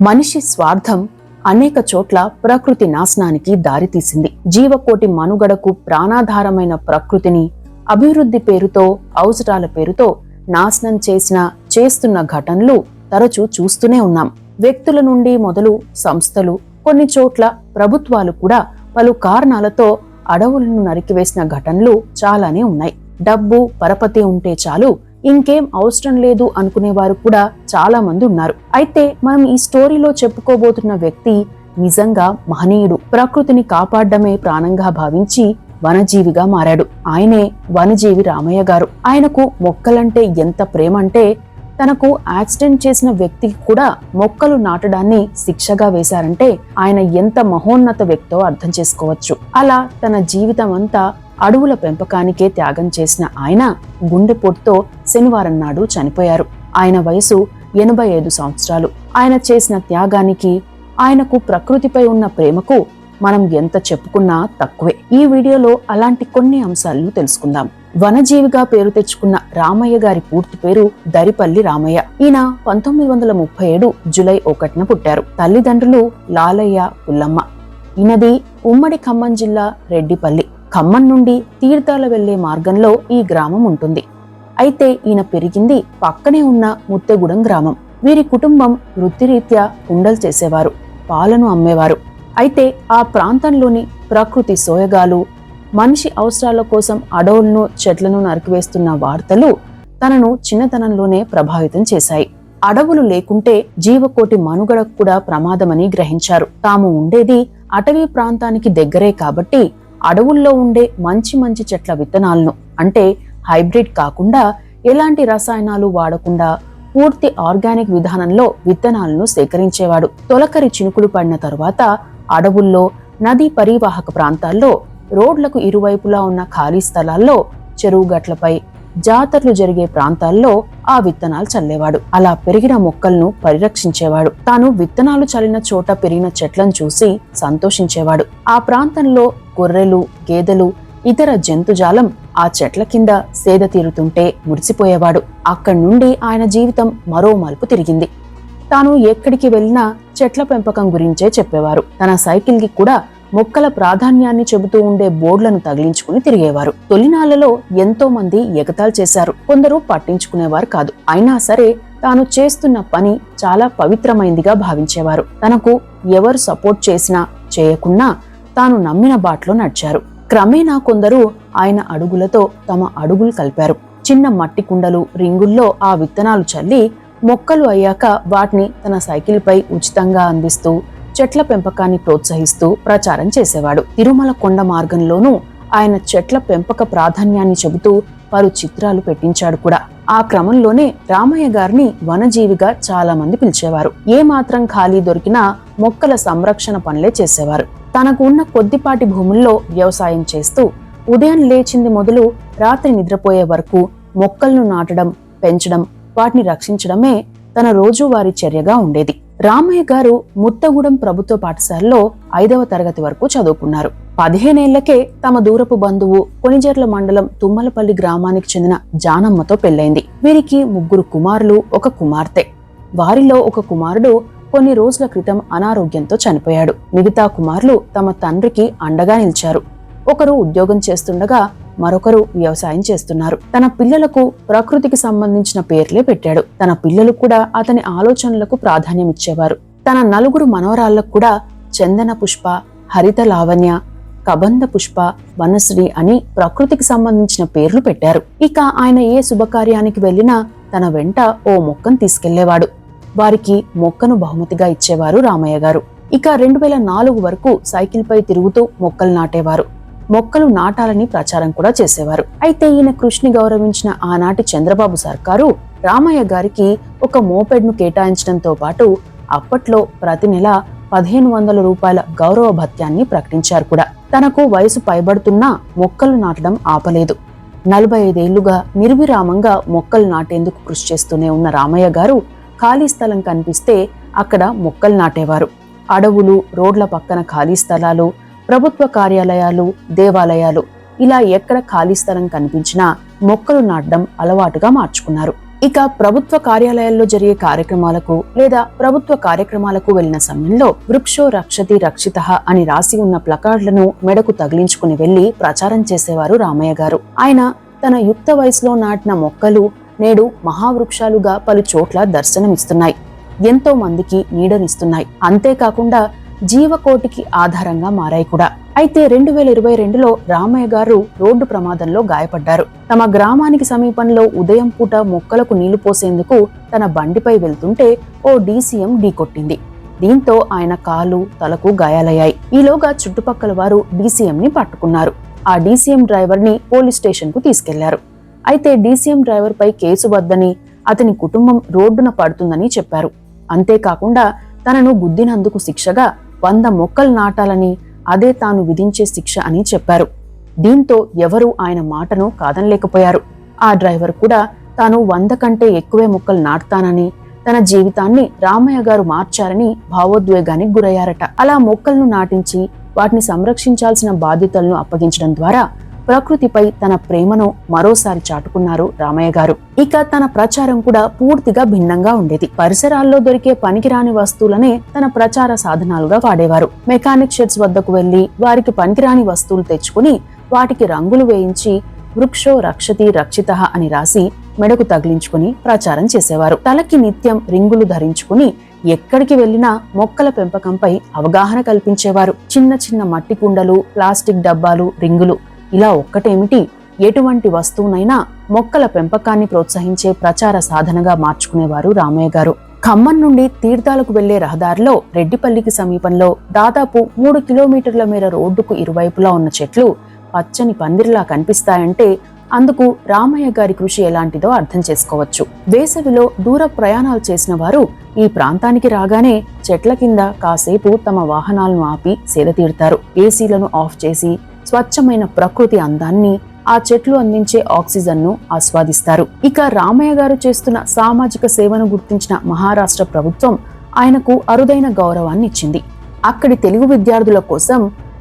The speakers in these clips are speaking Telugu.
మనిషి స్వార్థం అనేక చోట్ల ప్రకృతి నాశనానికి దారితీసింది. జీవకోటి మనుగడకు ప్రాణాధారమైన ప్రకృతిని అభివృద్ధి పేరుతో అవసరాల పేరుతో నాశనం చేసిన చేస్తున్న ఘటనలు తరచూ చూస్తూనే ఉన్నాం. వ్యక్తుల నుండి మొదలు సంస్థలు కొన్ని చోట్ల ప్రభుత్వాలు కూడా పలు కారణాలతో అడవులను నరికివేసిన ఘటనలు చాలానే ఉన్నాయి. డబ్బు పరపతి ఉంటే చాలు ఇంకేం అవసరం లేదు అనుకునేవారు కూడా చాలా మంది ఉన్నారు. అయితే మనం ఈ స్టోరీలో చెప్పుకోబోతున్న వ్యక్తి నిజంగా మహనీయుడు. ప్రకృతిని కాపాడడమే ప్రాణంగా భావించి వనజీవిగా మారాడు. ఆయనే వనజీవి రామయ్య గారు. ఆయనకు మొక్కలంటే ఎంత ప్రేమ అంటే తనకు యాక్సిడెంట్ చేసిన వ్యక్తికి కూడా మొక్కలు నాటడాన్ని శిక్షగా వేశారంటే ఆయన ఎంత మహోన్నత వ్యక్తో అర్థం చేసుకోవచ్చు. అలా తన జీవితం అంతా అడవుల పెంపకానికే త్యాగం చేసిన ఆయన గుండెపోటుతో శనివారం నాడు చనిపోయారు. ఆయన వయసు ఎనభై ఐదు సంవత్సరాలు. ఆయన చేసిన త్యాగానికి ఆయనకు ప్రకృతిపై ఉన్న ప్రేమకు మనం ఎంత చెప్పుకున్నా తక్కువే. ఈ వీడియోలో అలాంటి కొన్ని అంశాలను తెలుసుకుందాం. వనజీవిగా పేరు తెచ్చుకున్న రామయ్య గారి పూర్తి పేరు దరిపల్లి రామయ్య. ఈయన పంతొమ్మిది వందల ముప్పై ఏడు జులై ఒకటిన పుట్టారు. తల్లిదండ్రులు లాలయ్య పుల్లమ్మ. ఈయనది ఉమ్మడి ఖమ్మం జిల్లా రెడ్డిపల్లి. ఖమ్మం నుండి తీర్థాల వెళ్ళే మార్గంలో ఈ గ్రామం ఉంటుంది. అయితే ఈయన పెరిగింది పక్కనే ఉన్న ముత్తెగూడెం గ్రామం. వీరి కుటుంబం వృత్తిరీత్యా కుండలు చేసేవారు పాలను అమ్మేవారు. అయితే ఆ ప్రాంతంలోని ప్రకృతి సోయగాలు మనిషి అవసరాల కోసం అడవులను చెట్లను నరికివేస్తున్న వార్తలు తనను చిన్నతనంలోనే ప్రభావితం చేశాయి. అడవులు లేకుంటే జీవకోటి మనుగడకు కూడా ప్రమాదమని గ్రహించారు. తాము ఉండేది అటవీ ప్రాంతానికి దగ్గరే కాబట్టి అడవుల్లో ఉండే మంచి మంచి చెట్ల విత్తనాలను అంటే హైబ్రిడ్ కాకుండా ఎలాంటి రసాయనాలు వాడకుండా పూర్తి ఆర్గానిక్ విధానంలో విత్తనాలను సేకరించేవాడు. తొలకరి చినుకులు పడిన తరువాత అడవుల్లో నదీ పరివాహక ప్రాంతాల్లో రోడ్లకు ఇరువైపులా ఉన్న ఖాళీ స్థలాల్లో చెరువు గట్లపై జాతరలు జరిగే ప్రాంతాల్లో ఆ విత్తనాలు చల్లేవాడు. అలా పెరిగిన మొక్కలను పరిరక్షించేవాడు. తాను విత్తనాలు చల్లిన చోట పెరిగిన చెట్లను చూసి సంతోషించేవాడు. ఆ ప్రాంతంలో గొర్రెలు గేదెలు ఇతర జంతుజాలం ఆ చెట్ల కింద సేద తీరుతుంటే మురిసిపోయేవాడు. అక్కడి నుండి ఆయన జీవితం మరో మలుపు తిరిగింది. తాను ఎక్కడికి వెళ్ళినా చెట్ల పెంపకం గురించే చెప్పేవారు. తన సైకిల్కి కూడా మొక్కల ప్రాధాన్యాన్ని చెబుతూ ఉండే బోర్డులను తగిలించుకుని తిరిగేవారు. తొలినాళ్ళలో ఎంతో మంది ఎగతాలు చేశారు. కొందరు పట్టించుకునేవారు కాదు. అయినా సరే తాను చేస్తున్న పని చాలా పవిత్రమైందిగా భావించేవారు. తనకు ఎవరు సపోర్ట్ చేసినా చేయకున్నా తాను నమ్మిన బాటలో నడిచారు. క్రమేణా కొందరు ఆయన అడుగులతో తమ అడుగులు కలిపారు. చిన్న మట్టి కుండలు రింగుల్లో ఆ విత్తనాలు చల్లి మొక్కలు అయ్యాక వాటిని తన సైకిల్పై ఉచితంగా అందిస్తూ చెట్ల పెంపకాన్ని ప్రోత్సహిస్తూ ప్రచారం చేసేవాడు. తిరుమల కొండ మార్గంలోనూ ఆయన చెట్ల పెంపక ప్రాధాన్యాన్ని చెబుతూ పలు చిత్రాలు పెట్టించాడు కూడా. ఆ క్రమంలోనే రామయ్య గారిని వనజీవిగా చాలా మంది పిలిచేవారు. ఏ మాత్రం ఖాళీ దొరికినా మొక్కల సంరక్షణ పనులే చేసేవారు. తనకు ఉన్న కొద్దిపాటి భూముల్లో వ్యవసాయం చేస్తూ ఉదయం లేచింది మొదలు రాత్రి నిద్రపోయే వరకు మొక్కలను నాటడం పెంచడం వాటిని రక్షించడమే తన రోజువారీ చర్యగా ఉండేది. రామయ్య గారు ముత్తగూడెం ప్రభుత్వ పాఠశాలలో ఐదవ తరగతి వరకు చదువుకున్నారు. పదిహేనేళ్ళకే తమ దూరపు బంధువు కొనిజర్ల మండలం తుమ్మలపల్లి గ్రామానికి చెందిన జానమ్మతో పెళ్ళైంది వీరికి ముగ్గురు కుమారులు ఒక కుమార్తె. వారిలో ఒక కుమారుడు కొన్ని రోజుల క్రితం అనారోగ్యంతో చనిపోయాడు. మిగతా కుమారులు తమ తండ్రికి అండగా నిలిచారు. ఒకరు ఉద్యోగం చేస్తుండగా మరొకరు వ్యవసాయం చేస్తున్నారు. తన పిల్లలకు ప్రకృతికి సంబంధించిన పేర్లే పెట్టాడు. తన పిల్లలు కూడా అతని ఆలోచనలకు ప్రాధాన్యమిచ్చేవారు తన నలుగురు మనవరాళ్ళకు కూడా చందన పుష్ప హరిత లావణ్య కబంధ పుష్ప వనశ్రీ అని ప్రకృతికి సంబంధించిన పేర్లు పెట్టారు. ఇక ఆయన ఏ శుభకార్యానికి వెళ్ళినా తన వెంట ఓ మొక్కను తీసుకెళ్ళేవాడు. వారికి మొక్కను బహుమతిగా ఇచ్చేవారు రామయ్య గారు. ఇక రెండు వేల నాలుగు వరకు సైకిల్పై తిరుగుతూ మొక్కలు నాటేవారు. మొక్కలు నాటాలని ప్రచారం కూడా చేసేవారు. అయితే ఈయన కృషిని గౌరవించిన ఆనాటి చంద్రబాబు సర్కారు రామయ్య గారికి ఒక మోపెడ్ను కేటాయించడంతో పాటు అప్పట్లో ప్రతి నెల పదిహేను వందల రూపాయల గౌరవ భత్యాన్ని ప్రకటించారు కూడా. తనకు వయసు పైబడుతున్నా మొక్కలు నాటడం ఆపలేదు. నలభై ఐదేళ్ళుగా నిర్విరామంగా మొక్కలు నాటేందుకు కృషి చేస్తూనే ఉన్న రామయ్య గారు ఖాళీ స్థలం కనిపిస్తే అక్కడ మొక్కలు నాటేవారు. అడవులు రోడ్ల పక్కన ఖాళీ స్థలాలు ప్రభుత్వ కార్యాలయాలు దేవాలయాలు. ఇలా ఎక్కడ ఖాళీ స్థలం కనిపించినా మొక్కలు నాటడం అలవాటుగా మార్చుకున్నారు. ఇక ప్రభుత్వ కార్యాలయాల్లో జరిగే కార్యక్రమాలకు లేదా ప్రభుత్వ కార్యక్రమాలకు వెళ్ళిన సమయంలో వృక్షో రక్షతి రక్షిత అని రాసి ఉన్న ప్లకార్డులను మెడకు తగిలించుకుని వెళ్ళి ప్రచారం చేసేవారు రామయ్య గారు. ఆయన తన యుక్త వయసులో నాటిన మొక్కలు నేడు మహావృక్షాలుగా పలు చోట్ల దర్శనమిస్తున్నాయి. ఎంతో మందికి నీడనిస్తున్నాయి. అంతేకాకుండా జీవకోటికి ఆధారంగా మారాయి కూడా. అయితే రెండు వేల ఇరవై రెండులో రామయ్య గారు రోడ్డు ప్రమాదంలో గాయపడ్డారు. తమ గ్రామానికి సమీపంలో ఉదయం పూట మొక్కలకు నీళ్ళు పోసేందుకు తన బండిపై వెళ్తుంటే ఓ డీసీఎం ఢీకొట్టింది. దీంతో ఆయన కాలు తలకు గాయాలయ్యాయి. ఈలోగా చుట్టుపక్కల వారు డీసీఎం ని పట్టుకున్నారు. ఆ డీసీఎం డ్రైవర్ని పోలీస్ స్టేషన్కు తీసుకెళ్ళారు. అయితే డీసీఎం డ్రైవర్పై కేసు వద్దని అతని కుటుంబం రోడ్డున పడుతుందని చెప్పారు. అంతేకాకుండా తనను గుద్దినందుకు శిక్షగా వంద మొక్కలు నాటాలని అదే తాను విధించే శిక్ష అని చెప్పారు. దీంతో ఎవరూ ఆయన మాటను కాదనలేకపోయారు. ఆ డ్రైవర్ కూడా తాను వంద కంటే ఎక్కువే మొక్కలు నాటుతానని తన జీవితాన్ని రామయ్య గారు మార్చారని భావోద్వేగానికి గురయ్యారట. అలా మొక్కలను నాటించి వాటిని సంరక్షించాల్సిన బాధ్యతలను అప్పగించడం ద్వారా ప్రకృతిపై తన ప్రేమను మరోసారి చాటుకున్నారు రామయ్య గారు. ఇక తన ప్రచారం కూడా పూర్తిగా భిన్నంగా ఉండేది. పరిసరాల్లో దొరికే పనికిరాని వస్తువులనే తన ప్రచార సాధనాలుగా వాడేవారు. మెకానిక్ షెడ్స్ వద్దకు వెళ్ళి వారికి పనికిరాని వస్తువులు తెచ్చుకుని వాటికి రంగులు వేయించి వృక్షో రక్షతి రక్షిత అని రాసి మెడకు తగిలించుకుని ప్రచారం చేసేవారు. తలకి నిత్యం రింగులు ధరించుకుని ఎక్కడికి వెళ్ళినా మొక్కల పెంపకంపై అవగాహన కల్పించేవారు. చిన్న చిన్న మట్టి కుండలు ప్లాస్టిక్ డబ్బాలు రింగులు ఇలా ఒక్కటేమిటి? ఎటువంటి వస్తువునైనా మొక్కల పెంపకాన్ని ప్రోత్సహించే ప్రచార సాధనగా మార్చుకునేవారు రామయ్య గారు. ఖమ్మం నుండి తీర్థాలకు వెళ్ళే రహదారిలో రెడ్డిపల్లికి సమీపంలో దాదాపు మూడు కిలోమీటర్ల మేర రోడ్డుకు ఇరువైపులా ఉన్న చెట్లు పచ్చని పందిరిలా కనిపిస్తాయంటే అందుకు రామయ్య గారి కృషి ఎలాంటిదో అర్థం చేసుకోవచ్చు. వేసవిలో దూర ప్రయాణాలు చేసిన వారు ఈ ప్రాంతానికి రాగానే చెట్ల కింద కాసేపు తమ వాహనాలను ఆపి సేద తీరుతారు. ఏసీలను ఆఫ్ చేసి స్వచ్ఛమైన ప్రకృతి అందాన్ని ఆ చెట్లు అందించే ఆక్సిజన్ను ఆస్వాదిస్తారు. ఇక రామయ్య గారు చేస్తున్న సామాజిక సేవను గుర్తించిన మహారాష్ట్ర ప్రభుత్వం ఆయనకు అరుదైన గౌరవాన్ని ఇచ్చింది. అక్కడి తెలుగు విద్యార్థుల కోసం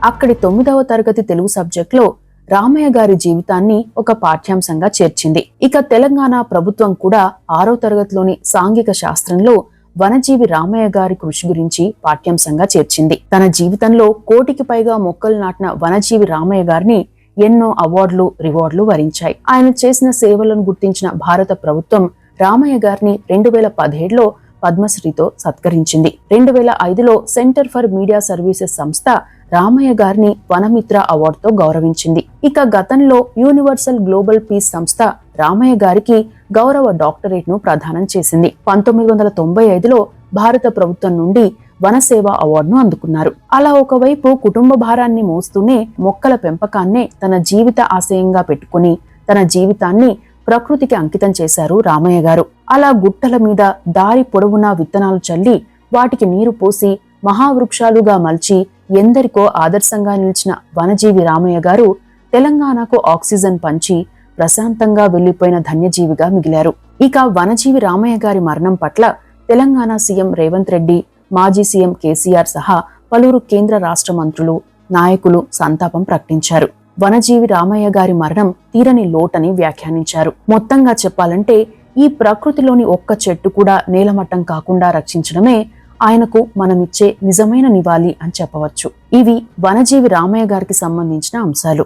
అక్కడి తొమ్మిదవ తరగతి తెలుగు సబ్జెక్టులో రామయ్య గారి జీవితాన్ని ఒక పాఠ్యాంశంగా చేర్చింది. ఇక తెలంగాణ ప్రభుత్వం కూడా ఆరో తరగతిలోని సాంఘిక శాస్త్రంలో వనజీవి రామయ్య గారి కృషి గురించి పాఠ్యాంశంగా చేర్చింది. తన జీవితంలో కోటికి పైగా మొక్కలు నాటిన వనజీవి రామయ్య గారిని ఎన్నో అవార్డులు రివార్డులు వరించాయి. ఆయన చేసిన సేవలను గుర్తించిన భారత ప్రభుత్వం రామయ్య గారిని రెండు వేల పదిహేడులో పద్మశ్రీతో సత్కరించింది. రెండు వేల ఐదులో సెంటర్ ఫర్ మీడియా సర్వీసెస్ సంస్థ రామయ్య గారిని వనమిత్ర అవార్డుతో గౌరవించింది. ఇక గతంలో యూనివర్సల్ గ్లోబల్ పీస్ సంస్థ రామయ్య గారికి గౌరవ డాక్టరేట్ను ప్రదానం చేసింది. పంతొమ్మిది వందల తొంభై ఐదులో భారత ప్రభుత్వం నుండి వనసేవ అవార్డును అందుకున్నారు. అలా ఒకవైపు కుటుంబ భారాన్ని మోస్తూనే మొక్కల పెంపకాన్నే తన జీవిత ఆశయంగా పెట్టుకుని తన జీవితాన్ని ప్రకృతికి అంకితం చేశారు రామయ్య గారు. అలా గుట్టల మీద దారి పొడవునా విత్తనాలు చల్లి వాటికి నీరు పోసి మహావృక్షాలుగా మలిచి ఎందరికో ఆదర్శంగా నిలిచిన వనజీవి రామయ్య గారు తెలంగాణకు ఆక్సిజన్ పంచి ప్రశాంతంగా వెళ్ళిపోయిన ధన్యజీవిగా మిగిలారు. ఇక వనజీవి రామయ్య గారి మరణం పట్ల తెలంగాణ సీఎం రేవంత్ రెడ్డి మాజీ సీఎం కేసీఆర్ సహా పలువురు కేంద్ర రాష్ట్ర మంత్రులు నాయకులు సంతాపం ప్రకటించారు. వనజీవి రామయ్య గారి మరణం తీరని లోటని వ్యాఖ్యానించారు. మొత్తంగా చెప్పాలంటే ఈ ప్రకృతిలోని ఒక్క చెట్టు కూడా నేలమట్టం కాకుండా రక్షించడమే ఆయనకు మనమిచ్చే నిజమైన నివాళి అని చెప్పవచ్చు. ఇవి వనజీవి రామయ్య గారికి సంబంధించిన అంశాలు.